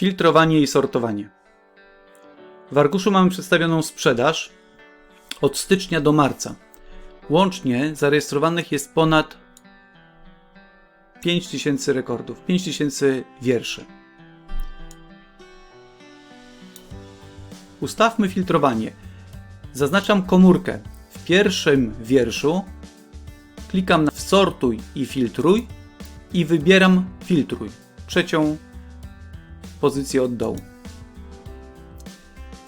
Filtrowanie i sortowanie. W arkuszu mamy przedstawioną sprzedaż od stycznia do marca. Łącznie zarejestrowanych jest ponad 5000 rekordów, 5000 wierszy. Ustawmy filtrowanie. Zaznaczam komórkę. W pierwszym wierszu klikam na sortuj i filtruj i wybieram filtruj. Trzecią pozycję od dołu.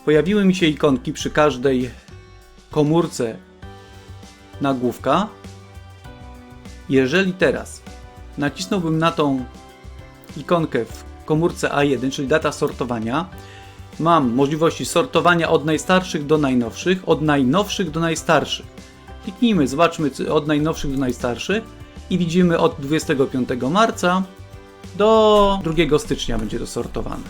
Pojawiły mi się ikonki przy każdej komórce nagłówka. Jeżeli teraz nacisnąłbym na tą ikonkę w komórce A1, czyli data sortowania, mam możliwości sortowania od najstarszych do najnowszych, od najnowszych do najstarszych. Kliknijmy, zobaczmy od najnowszych do najstarszych i widzimy od 25 marca do 2 stycznia będzie to sortowane.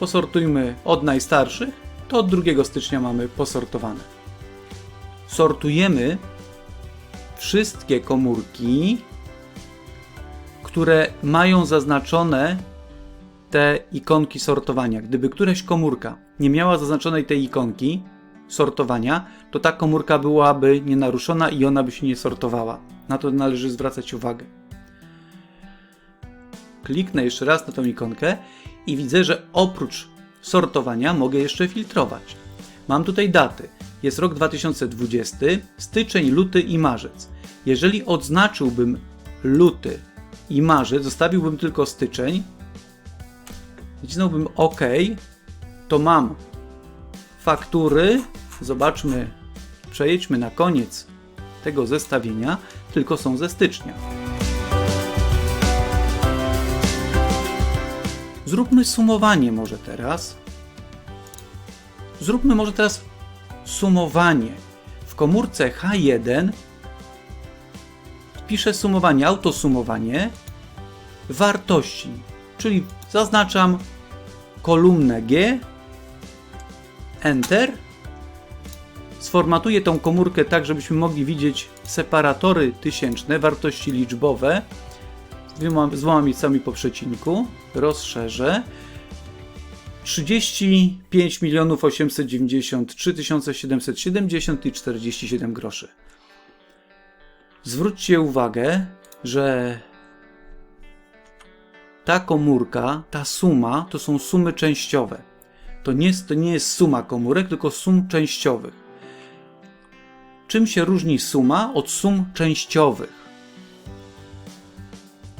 Posortujmy od najstarszych, to od 2 stycznia mamy posortowane. Sortujemy wszystkie komórki, które mają zaznaczone te ikonki sortowania. Gdyby któraś komórka nie miała zaznaczonej tej ikonki sortowania, to ta komórka byłaby nienaruszona i ona by się nie sortowała. Na to należy zwracać uwagę. Kliknę jeszcze raz na tą ikonkę i widzę, że oprócz sortowania mogę jeszcze filtrować. Mam tutaj daty. Jest rok 2020, styczeń, luty i marzec. Jeżeli odznaczyłbym luty i marzec, zostawiłbym tylko styczeń, nacisnąłbym OK, to mam faktury. Zobaczmy, przejedźmy na koniec tego zestawienia, tylko są ze stycznia. Zróbmy sumowanie może teraz. Zróbmy może teraz sumowanie. W komórce H1 wpiszę sumowanie, autosumowanie wartości, czyli zaznaczam kolumnę G, Enter. Sformatuję tą komórkę tak, żebyśmy mogli widzieć separatory tysięczne, wartości liczbowe z dwoma po przecinku. Rozszerzę. 35 milionów 893 770 i 47 groszy. Zwróćcie uwagę, że ta komórka, ta suma to są sumy częściowe. To nie, to nie jest suma komórek, tylko sum częściowych. Czym się różni suma od sum częściowych?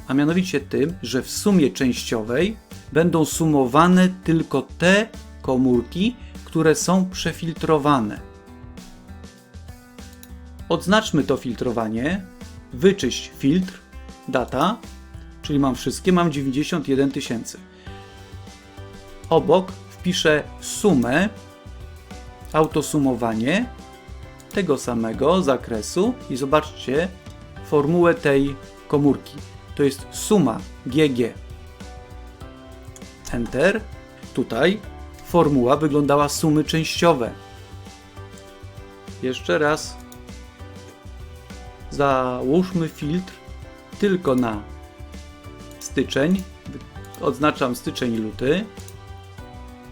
A mianowicie tym, że w sumie częściowej będą sumowane tylko te komórki, które są przefiltrowane. Odznaczmy to filtrowanie, wyczyść filtr, data, czyli mam wszystkie, mam 91 tysięcy. Obok wpiszę sumę, autosumowanie tego samego zakresu i zobaczcie formułę tej komórki. To jest suma GG. Enter. Tutaj formuła wyglądała sumy częściowe. Jeszcze raz załóżmy filtr tylko na styczeń. Odznaczam styczeń i luty.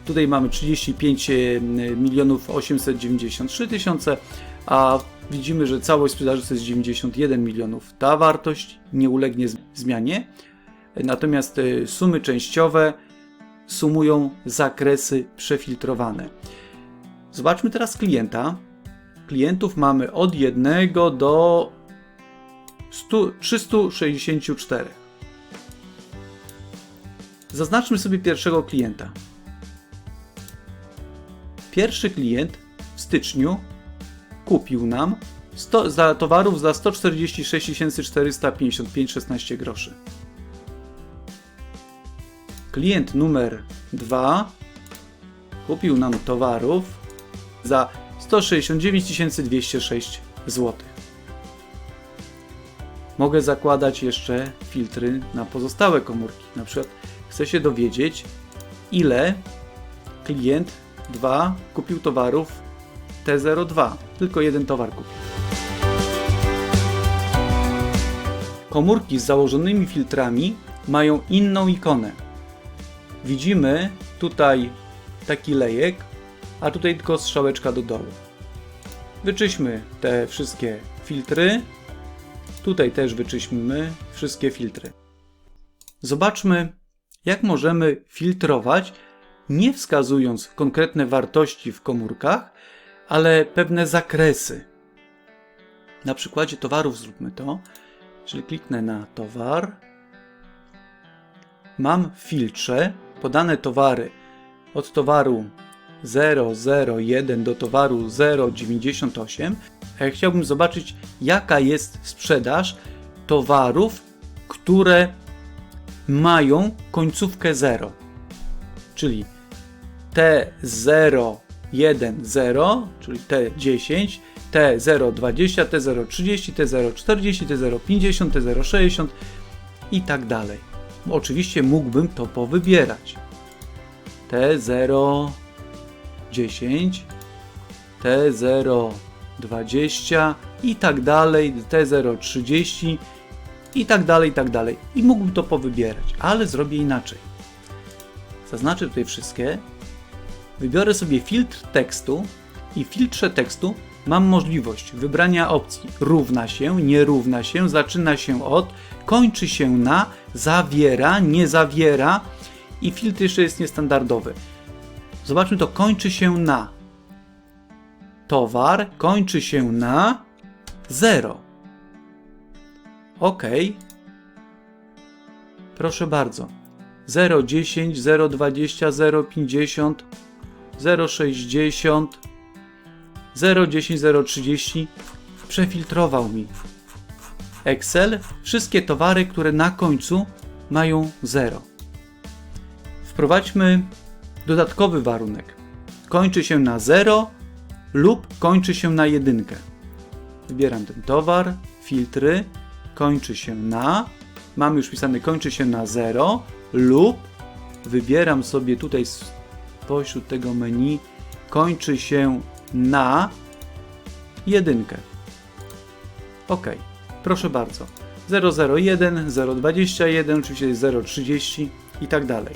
Tutaj mamy 35 milionów 893 tysiące, a widzimy, że całość sprzedaży to jest 91 milionów. Ta wartość nie ulegnie zmianie. Natomiast y, sumy częściowe sumują zakresy przefiltrowane. Zobaczmy teraz klienta. Klientów mamy od 1 do 100, 364. Zaznaczmy sobie pierwszego klienta. Pierwszy klient w styczniu kupił nam 100, za towarów za 146 455,16 groszy. Klient numer 2 kupił nam towarów za 169 206 zł. Mogę zakładać jeszcze filtry na pozostałe komórki. Na przykład chcę się dowiedzieć, ile klient 2 kupił towarów T02. Tylko jeden towar kupił. Komórki z założonymi filtrami mają inną ikonę. Widzimy tutaj taki lejek, a tutaj tylko strzałeczka do dołu. Wyczyśmy te wszystkie filtry. Tutaj też wyczyśmy wszystkie filtry. Zobaczmy, jak możemy filtrować, nie wskazując konkretne wartości w komórkach, ale pewne zakresy. Na przykładzie towarów zróbmy to. Czyli kliknę na towar. Mam w filtrze podane towary od towaru 001 do towaru 098. A ja chciałbym zobaczyć, jaka jest sprzedaż towarów, które mają końcówkę 0. Czyli T010, czyli T10, T020, T030, T040, T050, T060 i tak dalej. Oczywiście mógłbym to powybierać. T010, T020 i tak dalej, T030 i tak dalej, i tak dalej. I mógłbym to powybierać, ale zrobię inaczej. Zaznaczę tutaj wszystkie, wybiorę sobie filtr tekstu i w filtrze tekstu mam możliwość wybrania opcji równa się, nie równa się, zaczyna się od, kończy się na, zawiera, nie zawiera i filtr jeszcze jest niestandardowy. Zobaczmy to, kończy się na. Towar kończy się na 0. OK. Proszę bardzo. 0,10, 0,20, 0,50, 0,60, 010 030 przefiltrował mi Excel wszystkie towary, które na końcu mają 0. Wprowadźmy dodatkowy warunek. Kończy się na 0 lub kończy się na 1. Wybieram ten towar, filtry, kończy się na, mam już pisane kończy się na 0 lub wybieram sobie tutaj spośród tego menu kończy się na jedynkę. OK, proszę bardzo. 001, 021, oczywiście jest 030 i tak dalej.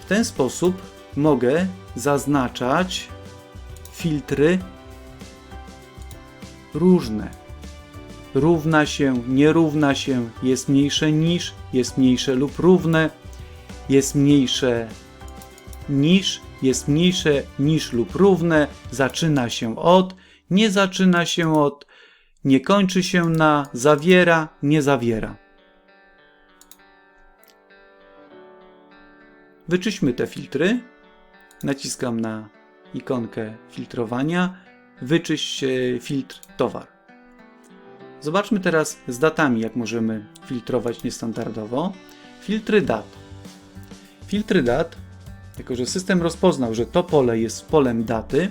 W ten sposób mogę zaznaczać filtry różne. Równa się, nie równa się, jest mniejsze niż, jest mniejsze lub równe, jest mniejsze niż, jest mniejsze niż lub równe, zaczyna się od, nie zaczyna się od, nie kończy się na, zawiera, nie zawiera. Wyczyśmy te filtry. Naciskam na ikonkę filtrowania. Wyczyść filtr towar. Zobaczmy teraz z datami, jak możemy filtrować niestandardowo. Filtry dat. Filtry dat jako, że system rozpoznał, że to pole jest polem daty,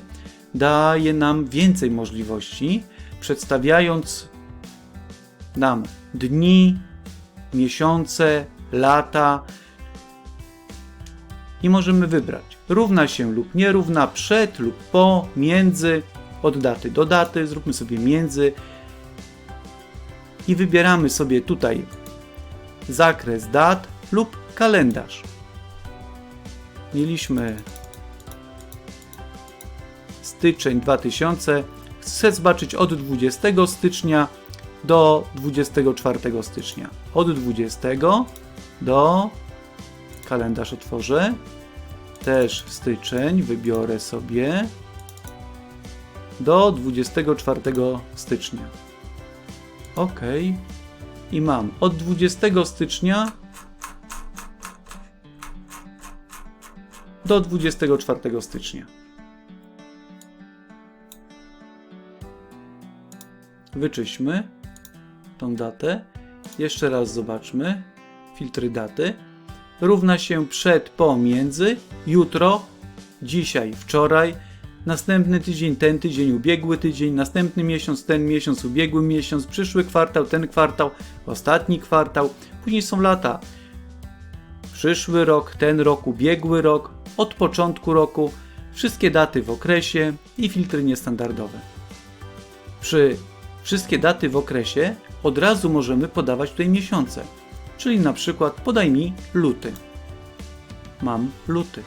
daje nam więcej możliwości, przedstawiając nam dni, miesiące, lata i możemy wybrać. Równa się lub nierówna, przed lub po, między, od daty do daty, zróbmy sobie między i wybieramy sobie tutaj zakres dat lub kalendarz mieliśmy styczeń 2000. Chcę zobaczyć od 20 stycznia do 24 stycznia. Od 20 do kalendarz otworzę. Też styczeń wybiorę sobie do 24 stycznia. OK. I mam od 20 stycznia do 24 stycznia. Wyczyśmy tą datę. Jeszcze raz zobaczmy. Filtry daty. Równa się przed, pomiędzy, jutro, dzisiaj, wczoraj, następny tydzień, ten tydzień, ubiegły tydzień, następny miesiąc, ten miesiąc, ubiegły miesiąc, przyszły kwartał, ten kwartał, ostatni kwartał. Później są lata. Przyszły rok, ten rok, ubiegły rok, od początku roku, wszystkie daty w okresie i filtry niestandardowe. Przy wszystkie daty w okresie od razu możemy podawać tutaj miesiące. czyli na przykład podaj mi luty. Mam luty.